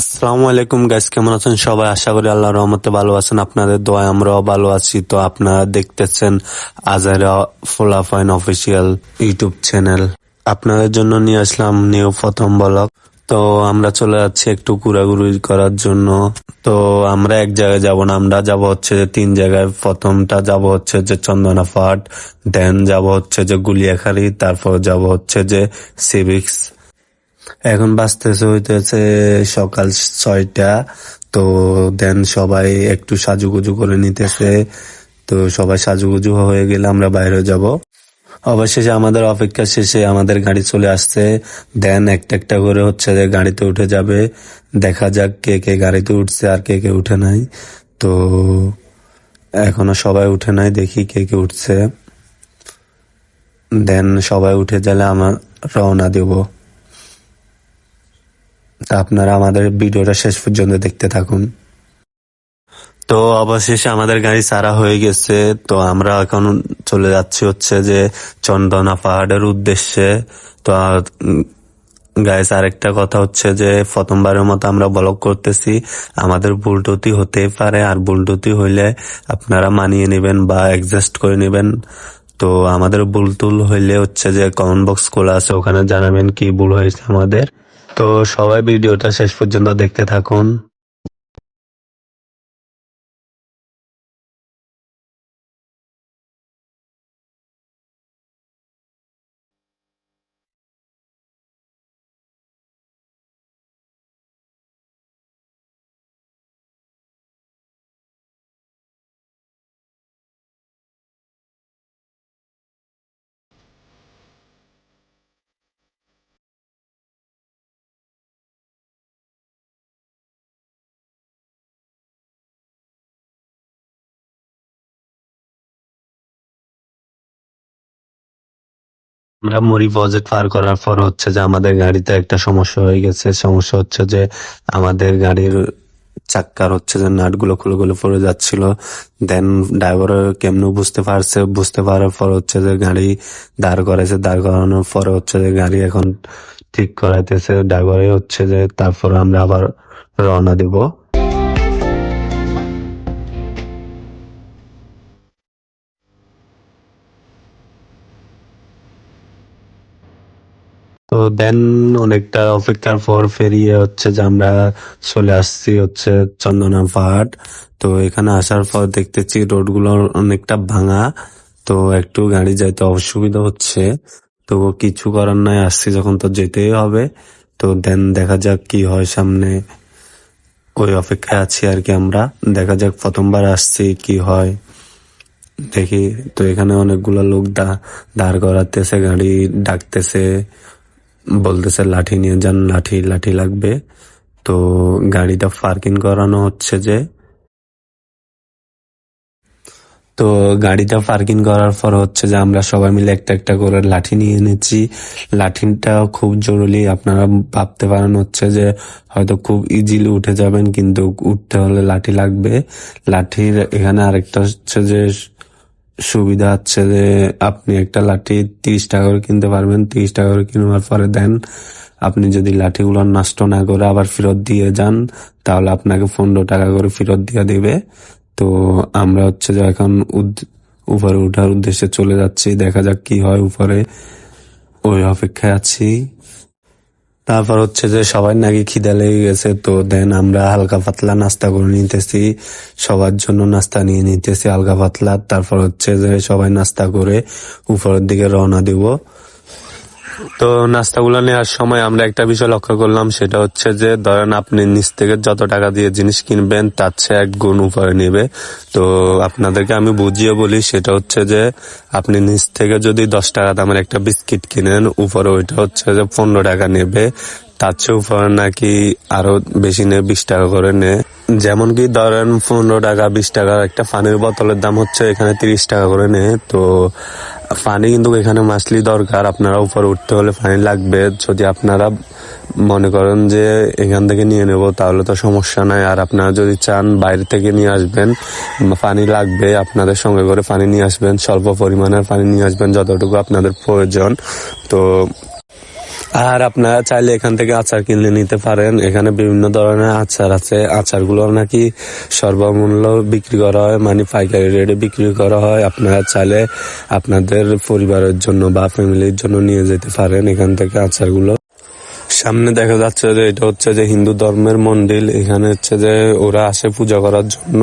আসসালামু আলাইকুম গাইস কেমন আছেন? সবাই আশা করি আল্লাহর রহমতে ভালো আছেন। আপনাদের দোয়া আমরাও ভালো আছি। তো আপনারা দেখতেছেন আজারা ফুলাফাইন অফিসিয়াল ইউটিউব চ্যানেল। আপনাদের জন্য নিয়ে আসলাম নিউ প্রথম ব্লগ তো আমরা চলে যাচ্ছি একটু ঘোরাঘুরি করার জন্য। তো আমরা এক জায়গায় যাব না, আমরা যাব হচ্ছে যে তিন জায়গায়। প্রথমটা যাব হচ্ছে যে চন্দনা ফাট দেন যাব হচ্ছে যে গুলিয়াখালী, তারপর যাব হচ্ছে যে সিভিক্স এখন বাজতেছে হইতেছে সকাল ছয়টা। তো দেন সবাই একটু সাজুগুজু করে নিতেছে। তো সবাই সাজুগুজু হয়ে গেলে আমরা বাইরে যাব। অবশেষে আমাদের অপেক্ষা শেষে আমাদের গাড়ি চলে আসছে। দেন একটা একটা করে হচ্ছে যে গাড়িতে উঠে যাবে। দেখা যাক কে কে গাড়িতে উঠছে আর কে কে উঠে নাই। তো এখনও সবাই উঠে নাই, দেখি কে কে উঠছে। দেন সবাই উঠে গেলে আমার রওনা দেবো। আপনারা আমাদের ভিডিওটা শেষ পর্যন্ত দেখতে থাকুন। তো অবশেষে আমাদের গাড়ি সারা হয়ে গেছে। তো আমরা এখন চলে যাচ্ছি হচ্ছে যে চন্দনা পাহাড়ের উদ্দেশ্যে। তো গাইস আরেকটা কথা হচ্ছে যে প্রথমবারের মতো আমরা ব্লগ করতেছি। আমাদের ভুলটুতি হতেই পারে, আর ভুলটুতি হইলে আপনারা মানিয়ে নেবেন বা অ্যাডজাস্ট করে নেবেন। তো আমাদের ভুল টুল হইলে হচ্ছে যে কমেন্ট বক্স খোলা আছে, ওখানে জানাবেন কি ভুল হয়েছে আমাদের। তো সবাই ভিডিওটা শেষ পর্যন্ত দেখতে থাকুন। আমরা মরি প্রজেক্ট পার করার পর হচ্ছে যে আমাদের গাড়িতে একটা সমস্যা হয়ে গেছে। সমস্যা হচ্ছে যে আমাদের গাড়ির চাক্কার হচ্ছে যে নাটগুলো খুলে খুলে পড়ে যাচ্ছিল। দেন ড্রাইভার কেমন বুঝতে পারছে? বুঝতে পারার পর হচ্ছে যে গাড়ি দাঁড় করাইছে। দাঁড় করানোর পরে হচ্ছে যে গাড়ি এখন ঠিক করাইতেছে। ড্রাইভারে হচ্ছে যে তারপর আমরা আবার রওনা দিব। তো দেন অনেকটা অপেক্ষার পর ফেরিয়ে হচ্ছে যে আমরা চলে আসছি হচ্ছে চন্দনা পাহাড় তো এখানে আসার পর দেখতেছি রোডগুলো অনেকটা ভাঙা। তো একটু গাড়ি যাইতে অসুবিধা হচ্ছে। তো কিছু করার নাই, আসছি যখন তো যেতেই হবে। তো দেন দেখা যাক কি হয় সামনে। ওই অপেক্ষায় আছি আর কি আমরা। দেখা যাক প্রথমবার আসছি কি হয়। দেখি, তো এখানে অনেকগুলো লোক দা- দাঁড় করাতেছে গাড়ি ডাকতেছে। বলতেছে, লাঠি নিয়ে যান, লাঠি লাঠি লাগবে। তো গাড়িটা পার্কিং করানো হচ্ছে যে। তো গাড়িটা পার্কিং করার পর হচ্ছে যে আমরা সবাই মিলে একটা একটা করে লাঠি নিয়ে এনেছি। লাঠিটা খুব জরুরি, আপনারা ভাবতে পারেন হচ্ছে যে হয়তো খুব ইজিলি উঠে যাবেন, কিন্তু উঠতে হলে লাঠি লাগবে। লাঠির এখানে আরেকটা হচ্ছে যে সুবিধা হচ্ছে যে আপনি একটা লাঠি তিরিশ টাকা করে কিনতে পারবেন, তিরিশ টাকা করে কিনবার পরে দেন। আপনি যদি লাঠিগুলো নষ্ট না করে আবার ফেরত দিয়ে যান, তাহলে আপনাকে পনেরো টাকা করে ফেরত দিয়ে দেবে। তো আমরা হচ্ছে যে এখন উপরে ওঠার উদ্দেশ্যে চলে যাচ্ছি। দেখা যাক কি হয় উপরে। ওই অপেক্ষায় আছি। তারপর হচ্ছে যে সবাই নাকি খিদা লেগে গেছে, তো দেন আমরা হালকা পাতলা নাস্তা করে নিতেছি। সবার জন্য নাস্তা নিয়ে নিতেছি হালকা পাতলা। তারপর হচ্ছে যে সবাই নাস্তা করে উপরের দিকে রওনা দিব। তো নাস্তাগুলো নেওয়ার সময় আমরা একটা বিষয় লক্ষ্য করলাম, সেটা হচ্ছে যে, ধরেন আপনি নিচ থেকে যত টাকা দিয়ে জিনিস কিনবেন, তার চেয়ে এক গুণ উপরে নেবে। তো আপনাদেরকে আমি বুঝিয়ে বলি, সেটা হচ্ছে যে, আপনি নিচ থেকে যদি দশ টাকা দামের একটা বিস্কিট কিনেন, উপরে ওইটা হচ্ছে যে পনেরো টাকা নেবে। তার চেয়ে উপরে নাকি আরও বেশি নেয়, বিশ টাকা করে নেয়। যেমন কি ধরেন পনেরো টাকা, বিশ টাকা একটা পানির বোতলের দাম হচ্ছে এখানে তিরিশ টাকা করে নেয়। তো পানি কিন্তু এখানে মাসলি দরকার। আপনারা উপরে উঠতে হলে পানি লাগবে। যদি আপনারা মনে করেন যে এখান থেকে নিয়ে নেব, তাহলে তো সমস্যা নাই। আর আপনারা যদি চান বাইরে থেকে নিয়ে আসবেন পানি লাগবে, আপনাদের সঙ্গে করে পানি নিয়ে আসবেন, স্বল্প পরিমাণের পানি নিয়ে আসবেন, যতটুকু আপনাদের প্রয়োজন। তো আর আপনারা চাইলে এখান থেকে আচার কিনে নিতে পারেন। এখানে বিভিন্ন ধরনের আচার আছে। আচারগুলো নাকি সর্বমূল্য বিক্রি করা হয় মানে পাইকারি রেটে বিক্রি করা হয়। আপনারা চাইলে আপনাদের পরিবারের জন্য বা ফ্যামিলির জন্য নিয়ে যেতে পারেন এখান থেকে আচারগুলো। সামনে দেখা যাচ্ছে যে এটা হচ্ছে যে হিন্দু ধর্মের মন্দির। এখানে হচ্ছে যে ওরা আসে পূজা করার জন্য।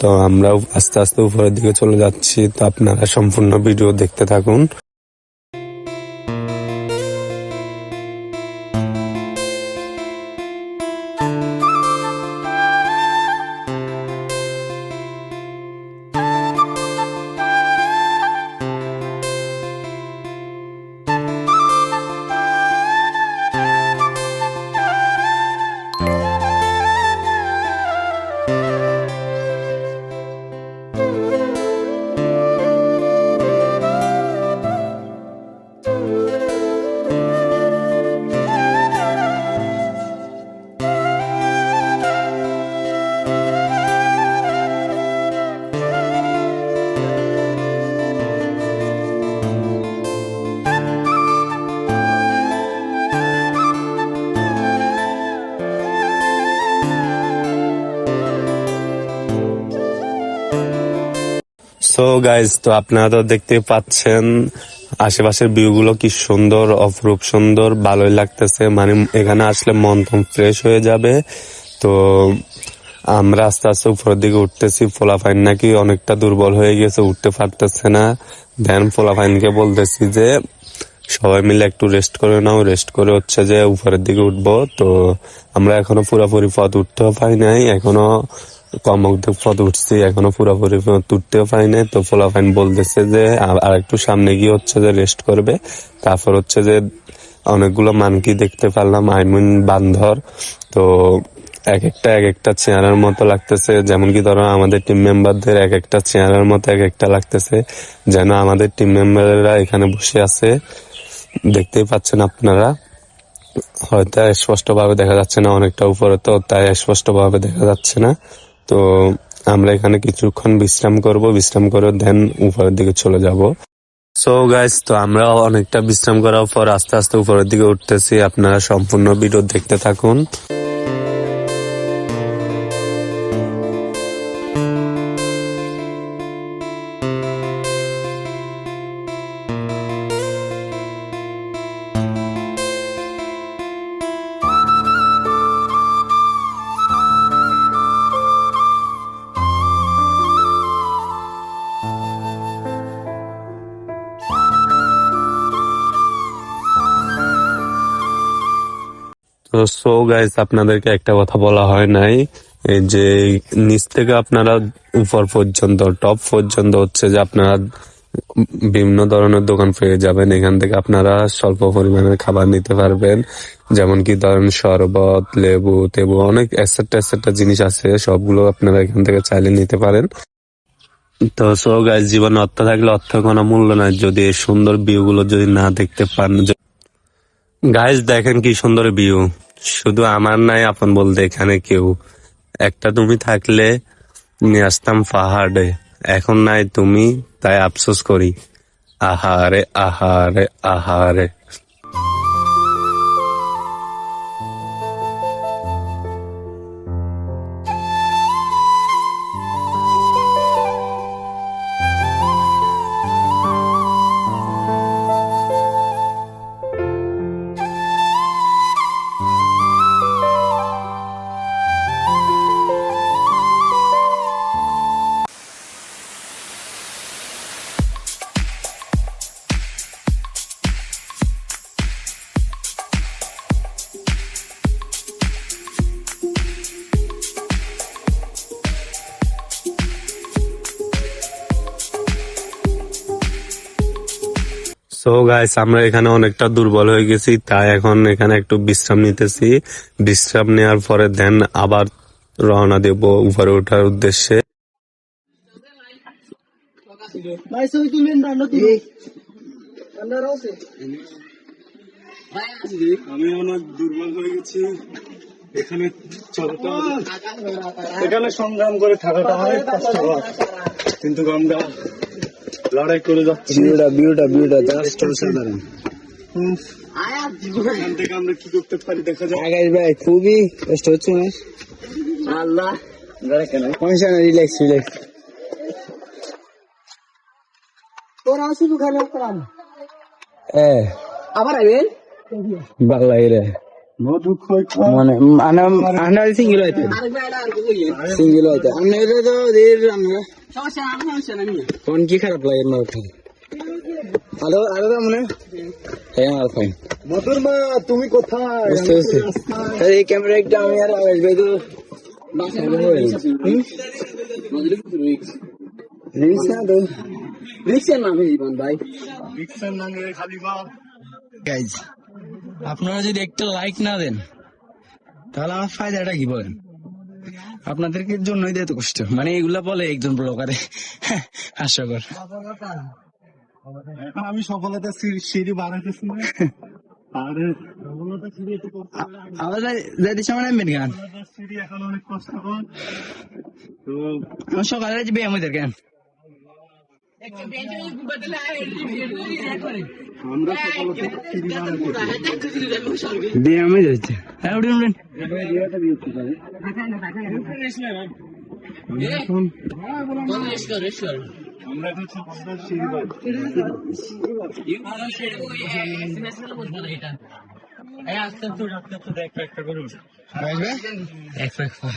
তো আমরা আস্তে আস্তে উপরের দিকে চলে যাচ্ছি। তো আপনারা সম্পূর্ণ ভিডিও দেখতে থাকুন। সো গাইজ তো আপনারা তো দেখতে পাচ্ছেন, আশেপাশের ভিউ গুলো কি সুন্দর, অপরূপ সুন্দর, ভালোই লাগতেছে। মানে এখানে আসলে মন টন ফ্রেশ হয়ে যাবে। তো আমরা আস্তে আস্তে উপরের দিকে উঠতেছি। ফোলাফাইন নাকি অনেকটা দুর্বল হয়ে গেছে, উঠতে পারতেছে না। দেন ফোলাফাইনকে বলতেছি যে, সবাই মিলে একটু রেস্ট করে নাও। রেস্ট করে হচ্ছে যে, উপরের দিকে উঠবো। তো আমরা এখনও পুরোপুরি পথ উঠতেও পাই নাই। এখনও কম অর্ধেক পথ উঠছি, এখনও পুরোপুরি উঠতেও পাই নাই তো ফোলাফাইন বলতেছে যে, আর- একটু সামনে গিয়ে হচ্ছে যে রেস্ট করবে। তারপর হচ্ছে যে অনেকগুলো মানকি দেখতে পারলাম আই মিন বান্ধর। তো এক একটা এক একটা চেয়ারের মতো লাগতেছে যেমন কি ধরো আমাদের টিম মেম্বারদের এক একটা চেয়ারের মতো এক একটা লাগতেছে। যেন আমাদের টিম মেম্বাররা এখানে বসে আছে। দেখতেই পাচ্ছেন আপনারা। হয়তো স্পষ্ট ভাবে দেখা যাচ্ছে না, অনেকটা উপরে তো, তাই স্পষ্ট ভাবে দেখা যাচ্ছে না। তো আমরা এখানে কিছুক্ষণ বিশ্রাম করব। বিশ্রাম করে দেন উপরের দিকে চলে যাব। সো গাইস তো আমরা অনেকটা বিশ্রাম করার পর আস্তে আস্তে উপরের দিকে উঠতেছি। আপনারা সম্পূর্ণ ভিডিও দেখতে থাকুন। সো গাইস আপনাদেরকে একটা কথা বলা হয় নাই। যে, নিচ থেকে আপনারা উপর পর্যন্ত টপ পর্যন্ত হচ্ছে যে আপনারা বিভিন্ন ধরনের দোকান পেয়ে যাবেন। এখান থেকে আপনারা স্বল্প পরিমাণের খাবার নিতে পারবেন। যেমন কি ধরেন শরবত, লেবু, তেবু, অনেক এসেটটা এসেটটা জিনিস আছে, সবগুলো আপনারা এখান থেকে চাইলে নিতে পারেন। তো সো গাইস জীবনে অর্থ থাকলে অর্থ কোনো মূল্য নাই। যদি সুন্দর ভিউ গুলো যদি না দেখতে পান গাইস দেখেন কি সুন্দর ভিউ শুধু আমার নাই, আপন বলতে এখানে কেউ। একটা তুমি থাকলে নিয়ে আসতাম পাহাড়ে। এখন নাই তুমি, তাই আফসোস করি। আহারে আহারে আহারে। গাইস আমরা এখানে অনেকটা দুর্বল হয়ে গেছি তাই এখন এখানে একটু বিশ্রাম নিতেছি। বিশ্রাম নেওয়ার পরে দেন আবার রওনা দেব উপরে ওঠার উদ্দেশ্যে। আমি অনেক দুর্বল হয়ে গেছি। এখানে এখানে সংগ্রাম করে থাকাটা অনেক কষ্টকর কিন্তু আমরা লড়াই করে যাচ্ছি ভিউটা ভিউটা ভিউটা জাস্ট অসাধারণ আমরা কি করতে পারি দেখা যাক আগাই ভাই খুবই কষ্ট হচ্ছে না আল্লাহ। পয়সা না রিল্যাক্স রিল্যাক্স তোরা শুধু খালি আবার আইবেন? ভালো মানে আনা আনা সিঙ্গেল হইতে সিঙ্গেল হইতে আমি এটা তো দের আমরা কোন কি খারাপ লাগে না ওঠে হ্যালো আরে দা মনে হ্যাঁ আর ফাইন মধুর মা তুমি কোথায়? আরে এই ক্যামেরা একটা আমি আর ভাই তো। রিক্স না তো? রিক্সের নামে জীবন ভাই? রিক্সার নামে খালি বা গাইজ আপনারা যদি একটা লাইক না দেন তাহলে আমার ফায়দাটা কি বলেন? আপনাদেরকে জন্যই দেয় তো কষ্ট। মানে এগুলা বলে একজন ব্লগারে হাস্যকর এখন আমি সফলতা সিঁড়ি- সিঁড়ি বাড়াইতেছি না। আরে সফলতা সিঁড়ি একটু করতে হবে। আবার যাইতে সময় নামবেন গান। সফলতার সিঁড়ি এখন অনেক কষ্টকর। তো আমার সকালে ব্যায়াম হইতে কেন ব্যায়াম হয়ে যাচ্ছে। হ্যাঁ উঠুন উঠুন। আমরা একটা করে।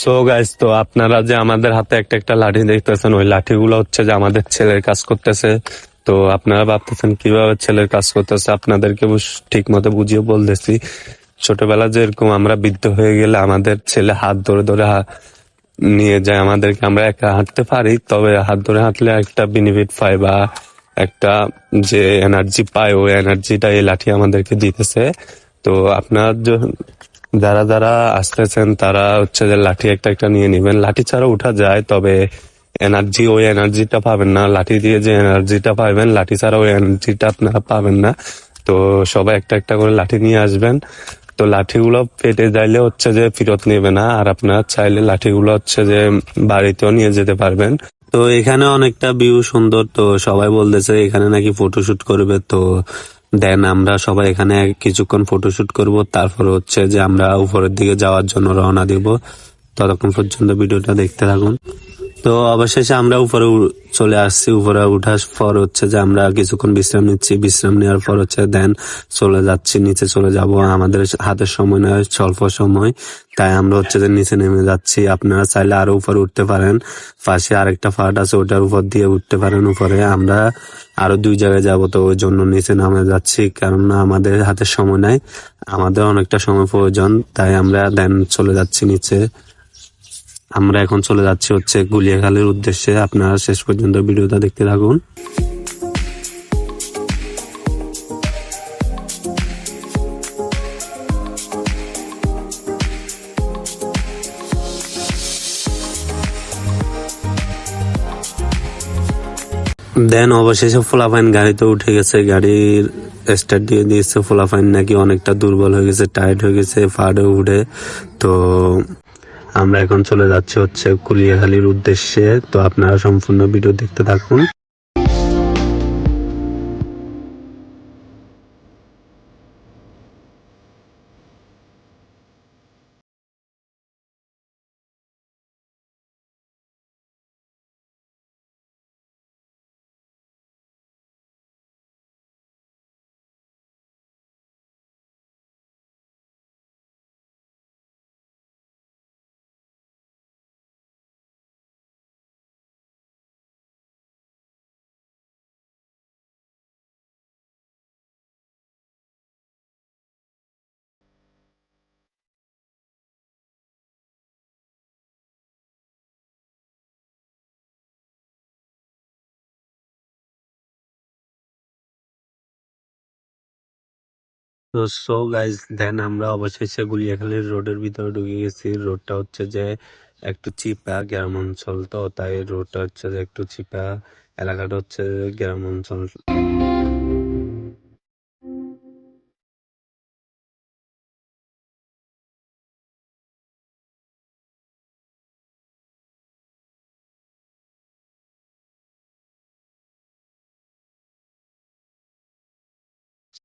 সো গাইস তো আপনারা যে আমাদের হাতে একটা একটা লাঠি দেখতেছেন, ওই লাঠিগুলো হচ্ছে যে আমাদের ছেলের কাজ করতেছে। তো আপনারা ভাবতেছেন কীভাবে ছেলের কাজ করতেছে, আপনাদেরকে ঠিক মতো বুঝিয়ে বলতেছি। ছোটবেলা যেরকম আমরা বৃদ্ধ হয়ে গেলে আমাদের ছেলে হাত ধরে ধরে নিয়ে যায় আমাদেরকে, আমরা একা হাঁটতে পারি, তবে হাত ধরে হাঁটলে একটা বেনিফিট পাই বা একটা যে এনার্জি পায়, ওই এনার্জিটা এই লাঠি আমাদেরকে দিতেছে। তো আপনার যারা যারা আসতেছেন, তারা হচ্ছে যে লাঠি একটা একটা নিয়ে নেবেন। লাঠি ছাড়া উঠা যায়, তবে এনার্জি ওই এনার্জিটা পাবেন না। লাঠি দিয়ে যে এনার্জিটা পাবেন, লাঠি ছাড়া ওই এনার্জিটা আপনারা পাবেন না। তো সবাই একটা একটা করে লাঠি নিয়ে আসবেন। তো লাঠিগুলো পেটে যাইলে হচ্ছে যে ফেরত নেবে না, আর আপনারা চাইলে লাঠিগুলো হচ্ছে যে বাড়িতেও নিয়ে যেতে পারবেন। তো এখানে অনেকটা ভিউ সুন্দর, তো সবাই বলতেছে এখানে নাকি ফটোশুট করবে, তো দেন আমরা সবাই এখানে কিছুক্ষণ ফটোশুট করব, তারপর হচ্ছে যে আমরা উপরের দিকে যাওয়ার জন্য রওনা দিব। ততক্ষণ পর্যন্ত ভিডিওটা দেখতে থাকুন। তো অবশেষে আমরা উপরে চলে আসছি। উপরে উঠার পর হচ্ছে যে আমরা কিছুক্ষণ বিশ্রাম নিচ্ছি। বিশ্রাম নেওয়ার পর হচ্ছে দেন চলে যাচ্ছি, নিচে চলে যাব। আমাদের হাতের সময় নয়, স্বল্প সময়। তাই আমরা হচ্ছে যে নিচে নেমে যাচ্ছি। আপনারা চাইলে আরও উপরে উঠতে পারেন। পাশে আরেকটা ফাট আছে, ওটার উপর দিয়ে উঠতে পারেন উপরে। আমরা আরও দুই জায়গায় যাব, তো ওই জন্য নিচে নামে যাচ্ছি। কারণ আমাদের হাতে সময় নাই। আমাদের অনেকটা সময় প্রয়োজন। তাই আমরা দেন চলে যাচ্ছি নিচে। আমরা এখন চলে যাচ্ছি হচ্ছে গুলিয়াখালীর উদ্দেশ্যে। আপনারা শেষ পর্যন্ত ভিডিওটা দেখতে থাকুন। দেন অবশেষে ফোলাফাইন গাড়িতে উঠে গেছে। গাড়ির স্টার্ট দিয়ে দিয়েছে। ফোলাফাইন নাকি অনেকটা দুর্বল হয়ে গেছে টাইট হয়ে গেছে, ফাড়ে উঠে তো আমরা এখন চলে যাচ্ছি হচ্ছে কুলিয়াখালীর উদ্দেশ্যে। তো আপনারা সম্পূর্ণ ভিডিও দেখতে থাকুন। তো সো গাইজ দেন আমরা অবশেষে গুলিয়াখালীর রোডের ভিতরে ঢুকে গেছি। রোডটা হচ্ছে যে একটু চিপা গ্রাম অঞ্চল তো, তাই রোডটা হচ্ছে যে একটু চিপা। এলাকাটা হচ্ছে গ্রাম অঞ্চল।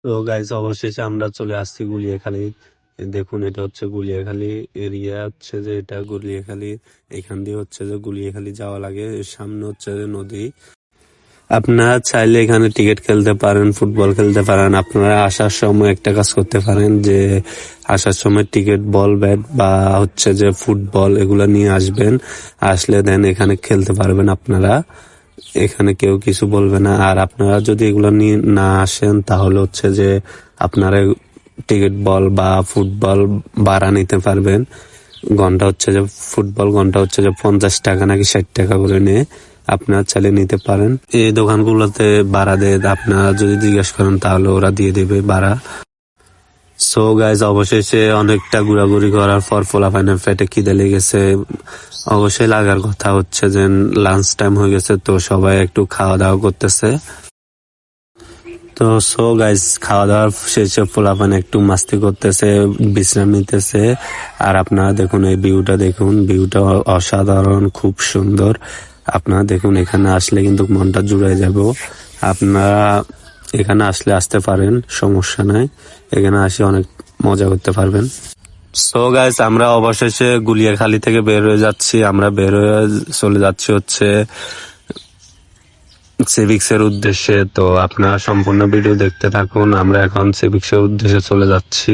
তো গাইজ অবশেষে আমরা চলে আসছি গুলিয়াখালী। দেখুন, এটা হচ্ছে গুলিয়াখালী এরিয়া হচ্ছে যে এটা গুলিয়াখালী। এখান দিয়ে হচ্ছে যে গুলিয়াখালী যাওয়া লাগে। সামনে হচ্ছে যে নদী। আপনারা চাইলে এখানে টিকিট খেলতে পারেন, ফুটবল খেলতে পারেন। আপনারা আসার সময় একটা কাজ করতে পারেন যে, আসার সময় টিকিট, বল ব্যাট বা হচ্ছে যে ফুটবল এগুলা নিয়ে আসবেন। আসলে দেন এখানে খেলতে পারবেন আপনারা। এখানে কেউ কিছু বলবে না। আর আপনারা যদি এগুলো নিয়ে না আসেন, তাহলে হচ্ছে যে আপনারা টিকিট বল বা ফুটবল ভাড়া নিতে পারবেন। ঘণ্টা হচ্ছে যে ফুটবল, ঘণ্টা হচ্ছে যে পঞ্চাশ টাকা নাকি ষাট টাকা করে নিয়ে আপনারা চালিয়ে নিতে পারেন। এই দোকানগুলোতে ভাড়া দেয় আপনারা যদি জিজ্ঞেস করেন, তাহলে ওরা দিয়ে দেবে ভাড়া। সো গাইজ অবশেষে অনেকটা ঘোরাঘুরি করার পর খিদে লেগেছে। অবশ্যই লাগার কথা হচ্ছে যে লাঞ্চ টাইম হয়ে গেছে, তো সবাই একটু খাওয়া দাওয়া করতেছে। তো সো গাইজ খাওয়া দাওয়ার শেষে ফোলাফান একটু মাস্তি করতেছে, বিশ্রাম নিতেছে। আর আপনারা দেখুন, এই ভিউটা দেখুন ভিউটা অসাধারণ, খুব সুন্দর। আপনারা দেখুন, এখানে আসলে কিন্তু মনটা জুড়ে যাব। আপনারা এখানে আসলে আসতে পারেন সমস্যা নাই। এখানে আসে অনেক মজা করতে পারবেন। সো গাইস আমরা অবশেষে গুলিয়াখালী থেকে বের হয়ে যাচ্ছি। আমরা বের হয়ে চলে যাচ্ছি হচ্ছে সিভিক্সের উদ্দেশ্যে। তো আপনারা সম্পূর্ণ ভিডিও দেখতে থাকুন। আমরা এখন সিভিক্সের উদ্দেশ্যে চলে যাচ্ছি।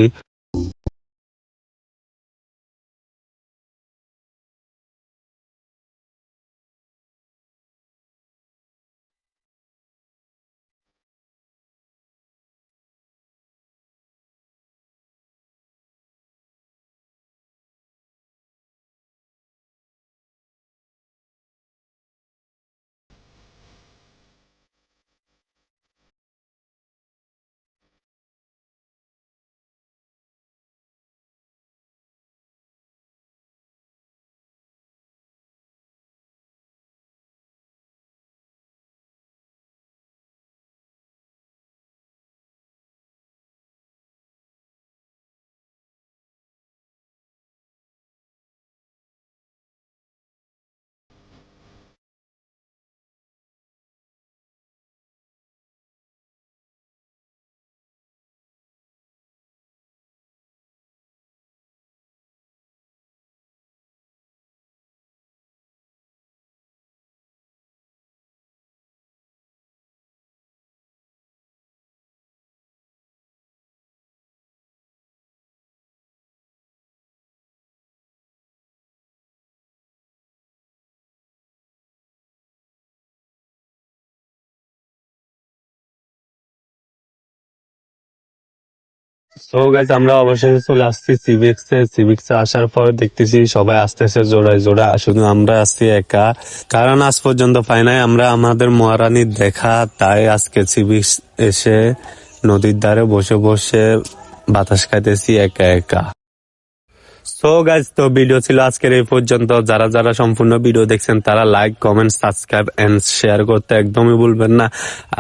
তো গাইজ আমরা অবশেষে চলে আসছি সিভিক্স এ সিভিক্স এ আসার পর দেখতেছি সবাই আসতেছে জোড়ায় জোড়া শুধু আমরা আসছি একা। কারণ আজ পর্যন্ত পাই নাই। আমরা আমাদের মহারানীর দেখা, তাই আজকে সিভিক্স এসে নদীর ধারে বসে বসে বাতাস খাইতেছি একা একা। সো গাইজ তো ভিডিও ছিল আজকের এই পর্যন্ত। যারা যারা সম্পূর্ণ ভিডিও দেখছেন, তারা like comment subscribe and share করতে একদমই ভুলবেন না।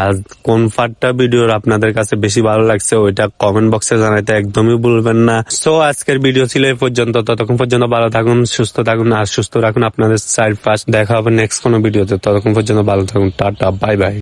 আর কোন পার্টটা ভিডিওর আপনাদের কাছে বেশি ভালো লাগছে, ওইটা কমেন্ট বক্সে জানাইতে একদমই ভুলবেন না। সো আজকের ভিডিও ছিল এই পর্যন্ত। ততক্ষণ পর্যন্ত ভালো থাকুন, সুস্থ থাকুন আর সুস্থ রাখুন আপনাদের চারপাশ। দেখা হবে নেক্সট কোনো ভিডিওতে ততক্ষণ পর্যন্ত ভালো থাকুন। Tata bye bye